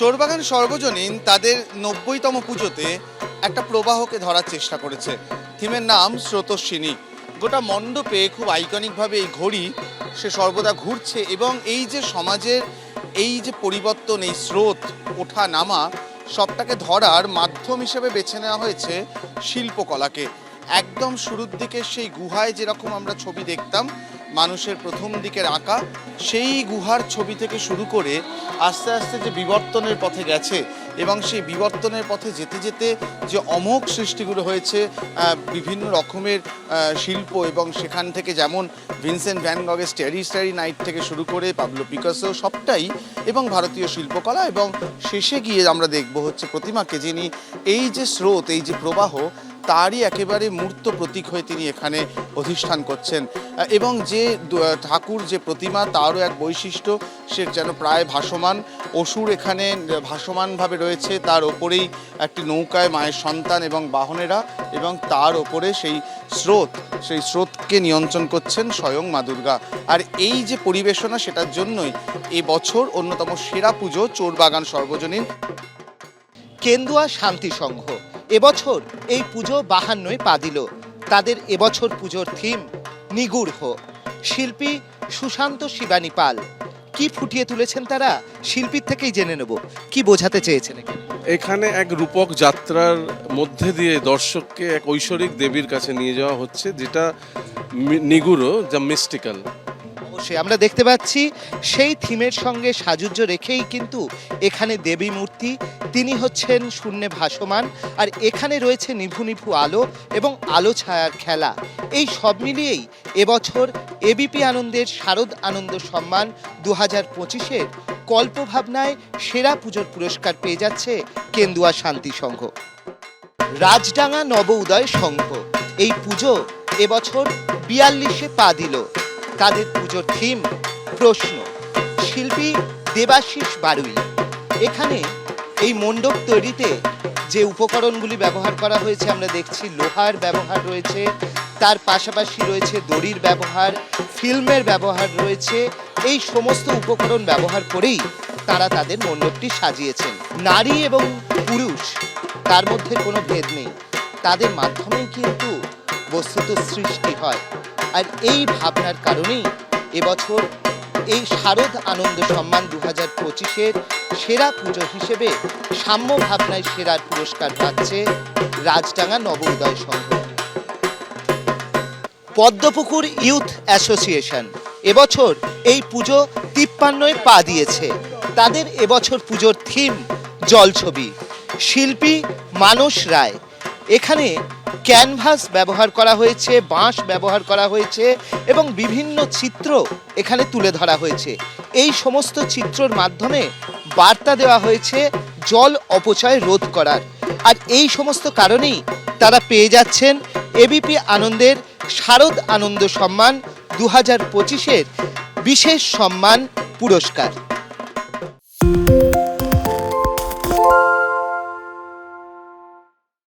চোরবাগান সর্বজনীন তাদের নব্বইতম পুজোতে একটা প্রবাহকে ধরার চেষ্টা করেছে। থিমের নাম স্রোতস্বিনী। গোটা মণ্ডপে খুব আইকনিকভাবে এই ঘড়ি, সে সর্বদা ঘুরছে এবং এই যে সমাজের এই যে পরিবর্তন, এই স্রোত ওঠা নামা সবটাকে ধরার মাধ্যম হিসেবে বেছে নেওয়া হয়েছে শিল্পকলাকে। একদম শুরুর দিকে সেই গুহায় যেরকম আমরা ছবি দেখতাম মানুষের প্রথম দিকের আঁকা, সেই গুহার ছবি থেকে শুরু করে আস্তে আস্তে যে বিবর্তনের পথে গেছে এবং সেই বিবর্তনের পথে যেতে যেতে যে অমোঘ সৃষ্টিগুলো হয়েছে বিভিন্ন রকমের শিল্প এবং সেখান থেকে যেমন ভিনসেন্ট ভ্যান গগের স্টেরি স্টারি নাইট থেকে শুরু করে পাবলো পিকাসো সবটাই এবং ভারতীয় শিল্পকলা এবং শেষে গিয়ে আমরা দেখব হচ্ছে প্রতিমাকে যিনি এই যে স্রোত, এই যে প্রবাহ তারই একেবারে মূর্ত প্রতীক হয়ে তিনি এখানে অধিষ্ঠান করছেন। এবং যে ঠাকুর যে প্রতিমা, তারও এক বৈশিষ্ট্য, সে যেন প্রায় ভাসমান। অসুর এখানে ভাসমানভাবে রয়েছে, তার ওপরেই একটি নৌকায় মায়ের সন্তান এবং বাহনেরা, এবং তার ওপরে সেই স্রোত, সেই স্রোতকে নিয়ন্ত্রণ করছেন স্বয়ং মা দুর্গা। আর এই যে পরিবেশনা, সেটার জন্যই এবছর অন্যতম সেরা পুজো চোরবাগান সর্বজনীন। কেন্দুয়া শান্তি সংঘ। এবছর এই পুজো বাহান্নয় পা দিল। তাদের এবছর পুজোর থিম নিগুড় শিল্পী সুশান্ত শিবানী পাল কি ফুটিয়ে তুলেছেন তারা? শিল্পীর থেকেই জেনে নেব। কি বোঝাতে চেয়েছেন এখানে? এক রূপক যাত্রার মধ্যে দিয়ে দর্শককে এক ঐশ্বরিক দেবীর কাছে নিয়ে যাওয়া হচ্ছে, যেটা নিগুড়ো, যা মিস্টিক্যাল অবশ্যই। আমরা দেখতে পাচ্ছি সেই থিমের সঙ্গে সাজুজ্য রেখেই কিন্তু এখানে দেবী মূর্তি, তিনি হচ্ছেন শূন্যে ভাসমান, আর এখানে রয়েছে নিভু নিভু আলো এবং আলো ছায়ার খেলা। এই সব মিলিয়েই এবছর এবিপি আনন্দের শারদ আনন্দ সম্মান দু হাজার পঁচিশের কল্পভাবনায় সেরা পুজোর পুরস্কার পেয়ে যাচ্ছে কেন্দুয়া শান্তি সংঘ। রাজডাঙ্গা নব উদয় সংঘ। এই পুজো এবছর বিয়াল্লিশে পা দিল। তাদের পুজোর থিম প্রশ্ন। শিল্পী দেবাশিস বারুই। এখানে এই মণ্ডপ তৈরিতে যে উপকরণগুলি ব্যবহার করা হয়েছে, আমরা দেখছি লোহার ব্যবহার রয়েছে, তার পাশাপাশি রয়েছে দড়ির ব্যবহার, ফিল্মের ব্যবহার রয়েছে। এই সমস্ত উপকরণ ব্যবহার করেই তারা তাদের মণ্ডপটি সাজিয়েছেন। নারী এবং পুরুষ, তার মধ্যে কোনো ভেদ নেই। তাদের মাধ্যমেই কিন্তু বস্তুত সৃষ্টি হয়। আর এই ভাবনার কারণেই এবছর এই শারদ আনন্দ সম্মান দু হাজার পঁচিশের সেরা পুজো হিসেবে সাম্য ভাবনায় সেরার পুরস্কার পাচ্ছে রাজডাঙ্গা নবোদয় সংঘ। পদ্মপুকুর ইউথ অ্যাসোসিয়েশন এবছর এই পুজো তিপ্পান্নয় পা দিয়েছে। তাদের এবছর পুজোর থিম জলছবি। শিল্পী মানস রায় এখানে ক্যানভাস ব্যবহার করা হয়েছে, বাঁশ ব্যবহার করা হয়েছে এবং বিভিন্ন চিত্র এখানে তুলে ধরা হয়েছে। এই সমস্ত চিত্রর মাধ্যমে বার্তা দেওয়া হয়েছে জল অপচয় রোধ করার। আর এই সমস্ত কারণেই তারা পেয়ে যাচ্ছেন এবিপি আনন্দের শারদ আনন্দ সম্মান দু হাজার পঁচিশের বিশেষ সম্মান পুরস্কার।